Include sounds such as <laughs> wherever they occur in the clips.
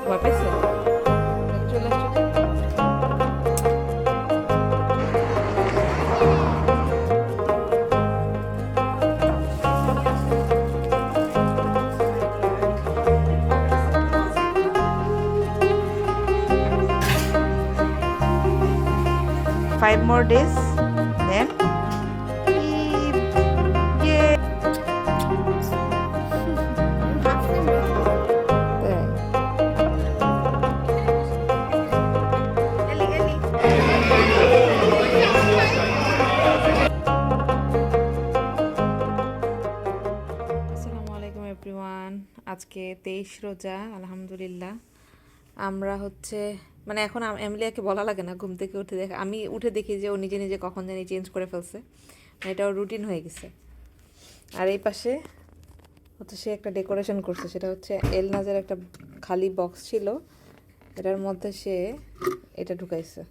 ভয় পাইছো চলে আসছো five more days তেইশ রোজা, আলহামদুলিল্লাহ। আমরা হচ্ছে মানে এখন এমলিয়াকে বলা লাগে না, ঘুম থেকে উঠে দেখে আমি উঠে দেখি যে ও নিজে নিজে কখন জানি চেঞ্জ করে ফেলছে। এটা ওর রুটিন হয়ে গেছে। আর এই পাশে হচ্ছে সে একটা ডেকোরেশন করছে, সেটা হচ্ছে এলনাজের একটা খালি বক্স ছিল। এটার মধ্যে সে এটা ঢুকাইছে।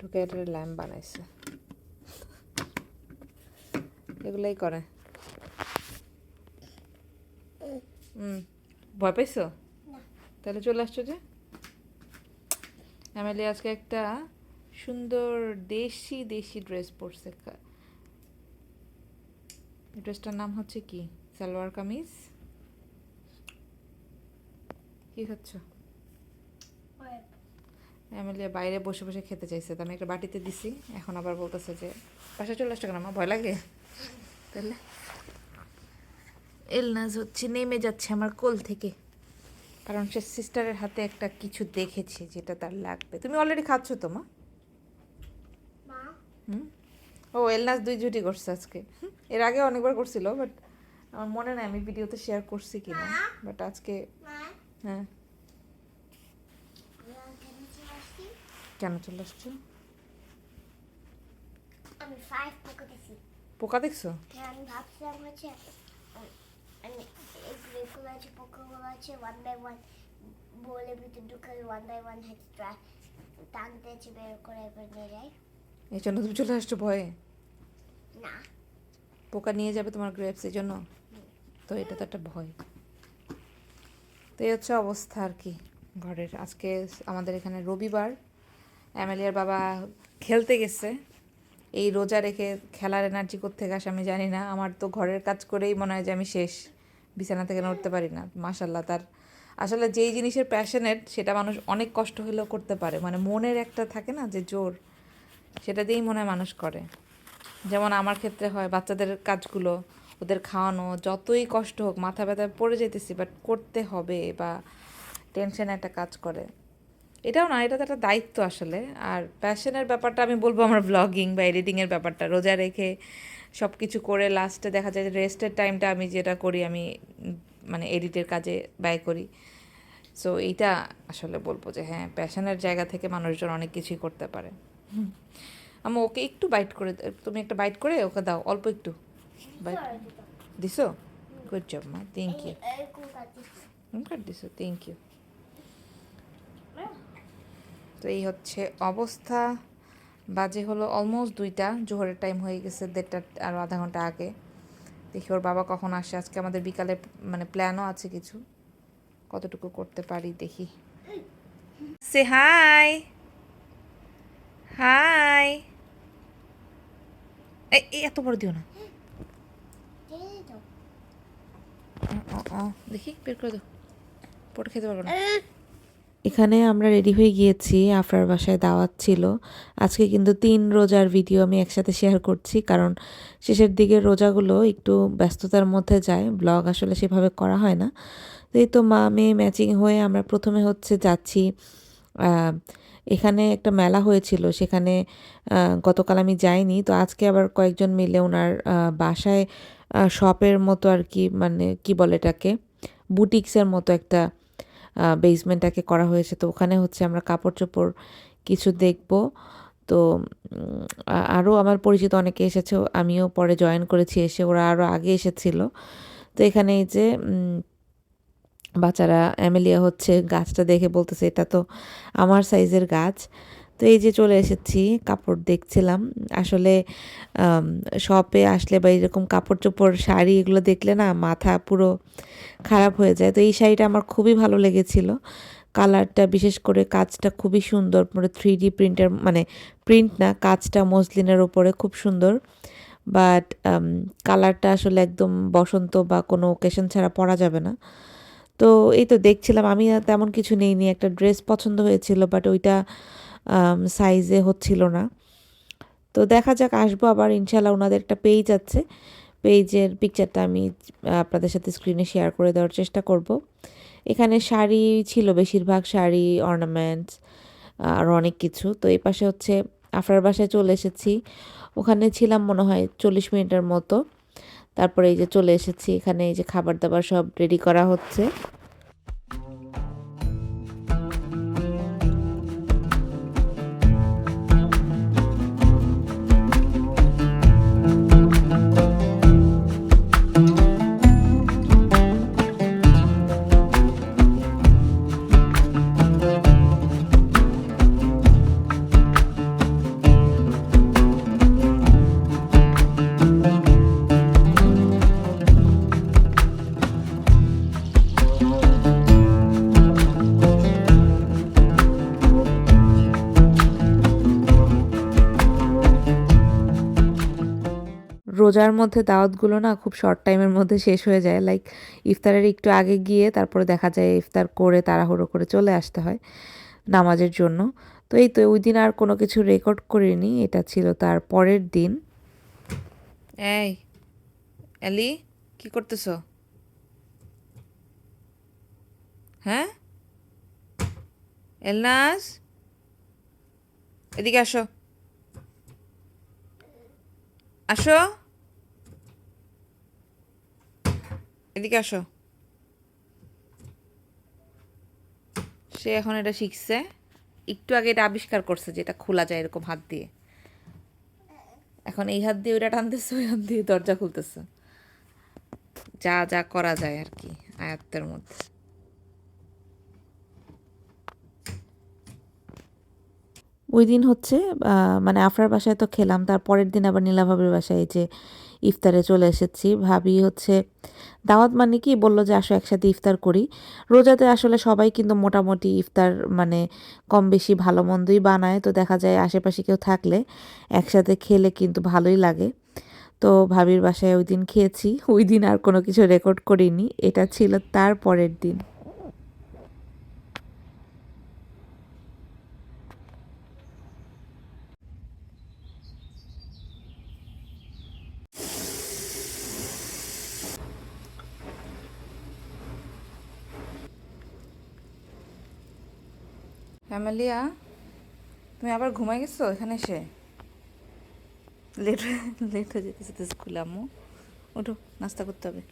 ঢুকে এটার ল্যাম্প বানাইছে। এগুলাই করে। হুম ভয় পাইছো? তাহলে চলে আসছো যে? অ্যামেলি আজকে একটা সুন্দর দেশি দেশি ড্রেস পরছে। ড্রেসটার নাম হচ্ছে কি? সালোয়ার কামিজ। কি খাচ্ছ? অ্যামেলিয়া বাইরে বসে বসে খেতে চাইছে। তো আমি একটা বাটিতে দিছি। এখন আবার বলতেছে যে পাশে চলে আসছো কেন আমার ভয় লাগে? তাহলে এলনাজ হচ্ছে নেমে যাচ্ছে আমার কোল থেকে। কারণ সে সিস্টারের হাতে একটা কিছু দেখেছে যেটা তার লাগবে। তুমি অলরেডি খাচ্ছ তো মা? ও এলনাজ দুই জুটি করছে আজকে। এর আগে অনেকবার করছিল বাট আমার মনে নাই আমি ভিডিওতে শেয়ার করছি কিনা। বাট আজকে হ্যাঁ। কেন চলে আসছো? পোকা পোকা দেখছ? হ্যাঁ আমি ভাবছিলাম হচ্ছে বলে ভিতরে ওয়ান বাই ওয়ান বের করে এবার নিয়ে যায় এই জন্য তুমি চলে আসছো ভয়ে? না। পোকা নিয়ে যাবে তোমার গ্রেপস এই জন্য তো এটা তো একটা ভয়। তো এই হচ্ছে অবস্থা আর কি ঘরের। আজকে আমাদের এখানে রবিবার। অ্যামেলিয়ার বাবা খেলতে গেছে। এই রোজা রেখে খেলার এনার্জি থেকে আসে আমি জানি না। আমার তো ঘরের কাজ করেই মনে হয় যে আমি শেষ। বিছানা থেকে নড়তে পারি না মাশাল্লাহ তার আসলে যেই জিনিসের প্যাশনেট সেটা মানুষ অনেক কষ্ট হলেও করতে পারে। মানে মনের একটা থাকে না যে জোর, সেটা দিয়েই মনে হয় মানুষ করে। যেমন আমার ক্ষেত্রে হয়, বাচ্চাদের কাজগুলো, ওদের খাওয়ানো, যতই কষ্ট হোক, মাথা ব্যথা পড়ে যেতেছি বাট করতে হবে বা টেনশন একটা কাজ করে। এটাও না এটা তো একটা দায়িত্ব আসলে। আর প্যাশনের ব্যাপারটা আমি বলব আমার ব্লগিং বা এডিটিংয়ের ব্যাপারটা। রোজা রেখে সব কিছু করে লাস্টে দেখা যায় রেস্টের টাইমটা আমি যেটা করি আমি মানে এডিটের কাজে ব্যয় করি। সো এইটা আসলে বলব যে হ্যাঁ প্যাশনের জায়গা থেকে মানুষজন অনেক কিছুই করতে পারে। আমি ওকে একটু বাইট করে তুমি একটা বাইট করে ওকে দাও অল্প একটু। বাইট দিছো? গুড জব মা। থ্যাংক ইউ কাট দিছো। থ্যাংক ইউ তো এই হচ্ছে অবস্থা। বাজে হলো অলমোস্ট দুইটা জোহরের টাইম হয়ে গেছে দেড়টা আরও আধা ঘণ্টা আগে। দেখি ওর বাবা কখন আসে। আজকে আমাদের বিকালে মানে প্ল্যানও আছে কিছু। কতটুকু করতে পারি দেখি। সে হাই হাই এত বড় দিও না। ও, ও, ও, দেখি বের করে দাও। পরে খেতে পারব না। এখানে আমরা রেডি হয়ে গিয়েছি, আফরার বাসায় দাওয়াত ছিল। আজকে কিন্তু তিন রোজার ভিডিও আমি একসাথে শেয়ার করছি, কারণ শেষের দিকে রোজাগুলো একটু ব্যস্ততার মধ্যে যায় ব্লগ আসলে সেভাবে করা হয় না। তো এই তো মা, মেয়ে ম্যাচিং হয়ে আমরা প্রথমে হচ্ছে যাচ্ছি এখানে একটা মেলা হয়েছিল, সেখানে গতকাল আমি যাইনি। তো আজকে আবার কয়েকজন মিলে ওনার বাসায় শপের মতো আর কি মানে কি বলে এটাকে বুটিক্সের মতো একটা বেসমেন্টটাকে করা হয়েছে। তো ওখানে হচ্ছে আমরা কাপড় চোপড় কিছু দেখব। তো আরও আমার পরিচিত অনেকে এসেছে, আমিও পরে জয়েন করেছি এসে ওরা আরও আগে এসেছিল। তো এখানে এই যে বাচ্চারা অ্যামেলিয়া হচ্ছে গাছটা দেখে বলতেছে, এটা তো আমার সাইজের গাছ। তো এই যে চলে এসেছি, কাপড় দেখছিলাম। আসলে শপে আসলে বা এরকম কাপড় চোপড় শাড়ি এগুলো দেখলে না মাথা পুরো খারাপ হয়ে যায়। তো এই শাড়িটা আমার খুবই ভালো লেগেছিল। কালারটা বিশেষ করে কাজটা খুবই সুন্দর পুরো থ্রি ডি প্রিন্টের মানে প্রিন্ট না, কাজটা মসলিনের ওপরে খুব সুন্দর। বাট কালারটা আসলে একদম বসন্ত বা কোনো ওকেশন ছাড়া পরা যাবে না। তো এই তো দেখছিলাম আমি তেমন কিছু নেইনি। একটা ড্রেস পছন্দ হয়েছিল বাট ওইটা সাইজে হচ্ছিল না। তো দেখা যাক, আসব আবার ইনশাল্লাহ ওনাদের একটা পেজ আছে। পেজের পিকচারটা আমি আপনাদের সাথে স্ক্রিনে শেয়ার করে দেওয়ার চেষ্টা করব। এখানে শাড়ি ছিল, বেশিরভাগ শাড়ি অর্নামেন্টস আর অনেক কিছু। তো এই পাশে হচ্ছে, আফরার বাসায় চলে এসেছি। ওখানে ছিলাম মনে হয় চল্লিশ মিনিটের মতো। তারপরে এই যে চলে এসেছি, এখানে এই যে খাবার দাবার সব রেডি করা হচ্ছে। রোজার মধ্যে দাওয়াতগুলো না খুব শর্ট টাইমের মধ্যে শেষ হয়ে যায়। লাইক ইফতারের একটু আগে গিয়ে তারপরে দেখা যায় ইফতার করে তাড়াহুড়ো করে চলে আসতে হয় নামাজের জন্য। তো এই তো, ওই দিন আর কোনো কিছু রেকর্ড করিনি, এটা ছিল তার পরের দিন। এই, এলি, কি করতেছ? হ্যাঁ? এলনাস? এদিকে আসো। আসো। এদিকে আসো। সে এখন এটা শিখছে। একটু আগে এটা আবিষ্কার করছে যে এটা খোলা যায় এরকম হাত দিয়ে। এখন এই হাত দিয়ে ওইটা টানতেছে, ওই হাত দিয়ে দরজা খুলতেছে। যা যা করা যায় আর কি, আয়াত্তের মধ্যে। ওই দিন হচ্ছে মানে আফরার বাসায় তো খেলাম, তার পরের দিন আবার নীলা ভাবির বাসায় যে ইফতারে চলে এসেছি। ভাবি হচ্ছে, দাওয়াত মানে কি? বলল যে, আসো একসাথে ইফতার করি। রোজাতে আসলে সবাই কিন্তু মোটামুটি ইফতার মানে কম বেশি ভালো মন্দই বানায়। তো দেখা যায় আশেপাশে কেউ থাকলে একসাথে খেলে কিন্তু ভালোই লাগে। তো ভাবির বাসায় ওই দিন খেয়েছি। ওই দিন আর কোনো কিছু রেকর্ড করিনি। এটা ছিল তার পরের দিন। ফ্যামিলিয়া তুমি আবার ঘুমাই গেছো এখানে এসে? লেট লেট হয়ে যেতেছে তো স্কুলে, আম্মু। ওঠো নাস্তা করতে হবে।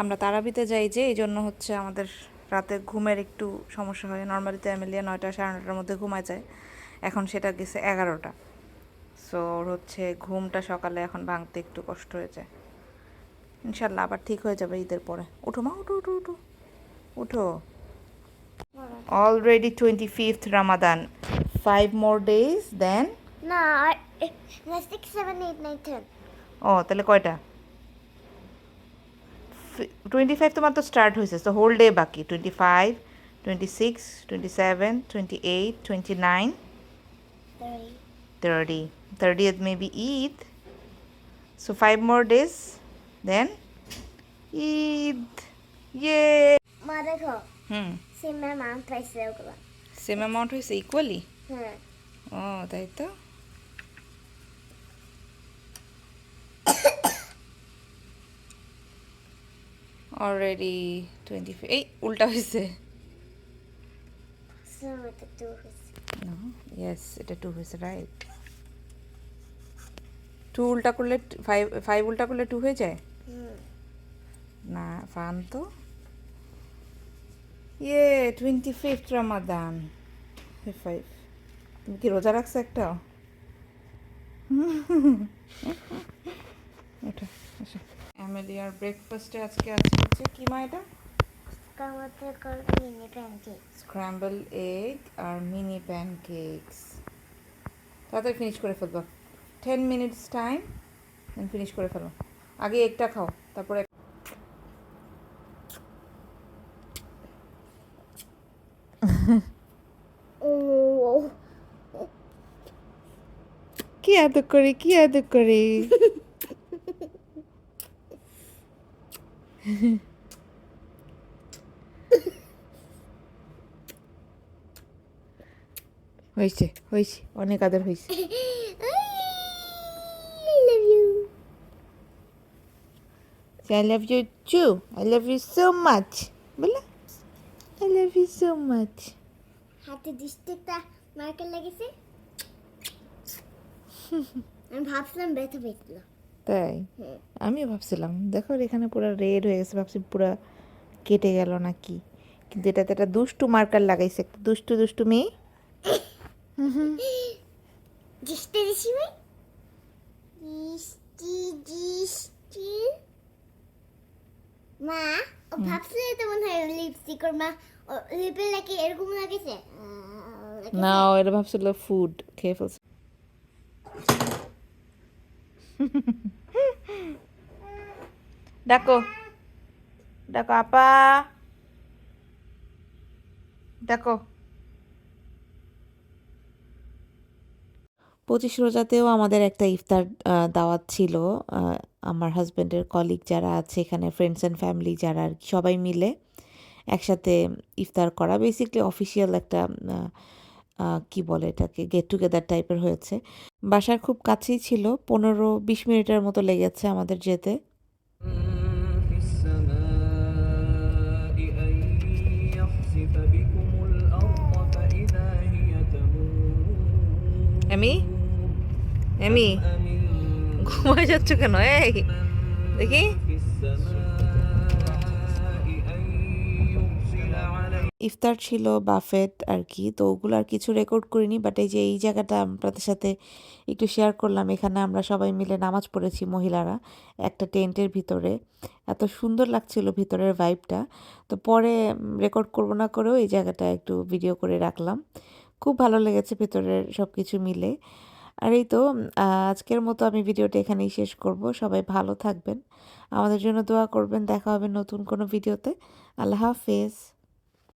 আমরা তারাবিতে যাই যে, এই জন্য হচ্ছে আমাদের রাতে ঘুমের একটু সমস্যা হয়। নর্মালি তো এমএলএ নয়টা সাড়ে নটার মধ্যে ঘুমায় যায়। এখন সেটা গেছে এগারোটা। সো ওর হচ্ছে ঘুমটা সকালে এখন ভাঙতে একটু কষ্ট হয়ে যায় ইনশাল্লাহ আবার ঠিক হয়ে যাবে ঈদের পরে। উঠো মা, উঠো উঠো উঠো। উঠো। Already 25th Ramadan. Five more days, then. না আর six seven eight nine ten ও তাহলে কয়টা? টোয়েন্টি ফাইভ তোমার তো স্টার্ট হয়েছে তো হোল ডে বাকি. Twenty five twenty six twenty seven twenty eight twenty nine thirty thirtieth may be Eid so five more days then Eid ইয়ে মা দেখো? হুম। সিমের মাউন্ট পাইছে ওগুলো। সেম অ্যামাউন্ট হয়েছে ইকুয়ালি হ্যাঁ। ও তাই তো? অলরেডি টোয়েন্টি এই উল্টা হয়েছে। হয়েছে। ইয়েস এটা টু হয়েছে রাইট টু উল্টা করলে ফাইভ ফাইভ উল্টা করলে টু হয়ে যায়? না ফান তো। ইয়ে টোয়েন্টি ফিফথ রমাদান ফাইভ তুমি কি রোজা রাখছো একটা? ওটা এমএলিয়ার ব্রেকফাস্টে আজকে আছে হচ্ছে কি মা এটা স্ক্র্যাম্বল এগ আর মিনি প্যানকেকস তাড়াতাড়ি ফিনিশ করে ফেলব। টেন মিনিটস টাইম ফিনিশ করে ফেলো আগে এগটা খাও তারপরে ও এত করে কি এত করে হয়েছে হয়েছে অনেক আদর হয়েছে I love you. Too. I love you so much. বলো I love you so much. হাতে দৃষ্টি একটা মার্কেট লেগেছে <laughs> আমি ভাবছিলাম ব্যথা পেয়েছিল। তাই? আমিও ভাবছিলাম দেখো এখানে পুরো রেড হয়ে গেছে ভাবছি পুরো কেটে গেল নাকি? কিন্তু এটাতে একটা দুষ্টু মার্কার লাগাইছে একটা দুষ্টু দুষ্টু মেয়ে। দৃষ্টি দিছি ভাই দৃষ্টি দৃষ্টি মা ও ভাবছিল তো মনে হয় লিপস্টিক ওর মা লিপে লাগে এরকম লাগেছে। না ও এটা ভাবছিল ফুড খেয়ে ফেলছে। ডাকো। ডাকো, আপা। ডাকো। পঁচিশ রোজাতেও আমাদের একটা ইফতার দাওয়াত ছিল। আমার হাজব্যান্ডের কলিগ যারা আছে, এখানে ফ্রেন্ডস অ্যান্ড ফ্যামিলি যারা আর সবাই মিলে একসাথে ইফতার করা। বেসিকলি অফিসিয়াল একটা কি বলে এটাকে গেট টুগেদার টাইপের হয়েছে। বাসার খুব কাছেই ছিল, পনেরো বিশ মিনিটের মতো লেগেছে আমাদের যেতে। এমি এমি ঘুমায় যাচ্ছ কেন? এই! দেখি। ইফতার ছিল বাফেট আর কি তো ওগুলো আর কিছু রেকর্ড করিনি বাট এই যে এই জায়গাটা আপনাদের সাথে একটু শেয়ার করলাম, এখানে আমরা সবাই মিলে নামাজ পড়েছি মহিলারা একটা টেন্টের ভিতরে। এত সুন্দর লাগছিল ভিতরের ভাইবটা তো পরে রেকর্ড করব না করেও এই জায়গাটা একটু ভিডিও করে রাখলাম। খুব ভালো লেগেছে ভিতরের সব কিছু মিলে। আর এই তো আজকের মতো আমি ভিডিওটা এখানেই শেষ করব। সবাই ভালো থাকবেন। আমাদের জন্য দোয়া করবেন। দেখা হবে নতুন কোনো ভিডিওতে আল্লাহ হাফেজ।